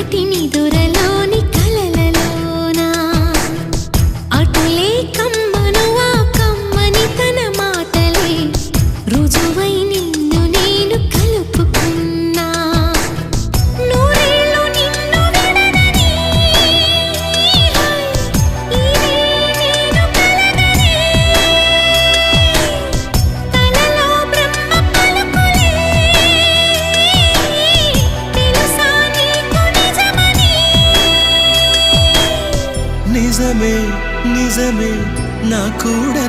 దొరలా నిజమే నిజమే నా కూడా